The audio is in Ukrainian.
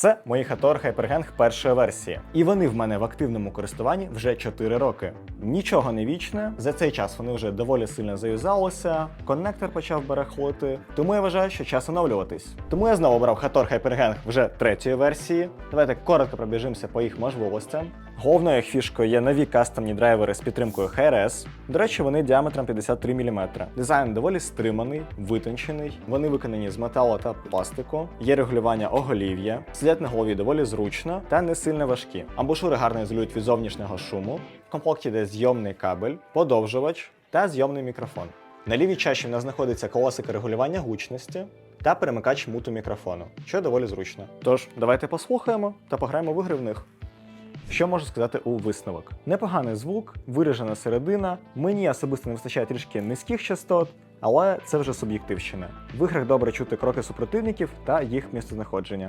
Це мої Hator Hypergang першої версії. І вони в мене в активному користуванні вже 4 роки. Нічого не вічне. За цей час вони вже доволі сильно заюзалися, коннектор почав барахлити. Тому я вважаю, що час оновлюватись. Тому я знову брав Hator Hypergang вже третьої версії. Давайте коротко пробіжимося по їх можливостям. Головною фішкою є нові кастомні драйвери з підтримкою HRS. До речі, вони діаметром 53 мм. Дизайн доволі стриманий, витончений. Вони виконані з металу та пластику. Є регулювання оголів'я. Сидять на голові доволі зручно та не сильно важкі. Амбушури гарно ізолюють від зовнішнього шуму. В комплекті йде зйомний кабель, подовжувач та зйомний мікрофон. На лівій чаші в нас знаходиться колесико регулювання гучності та перемикач муту мікрофону, що доволі зручно. Тож, давайте послухаємо та пограємо в ігри в них. Що можу сказати у висновок? Непоганий звук, виражена середина. Мені особисто не вистачає трішки низьких частот, але це вже суб'єктивщина. В іграх добре чути кроки супротивників та їх місцезнаходження.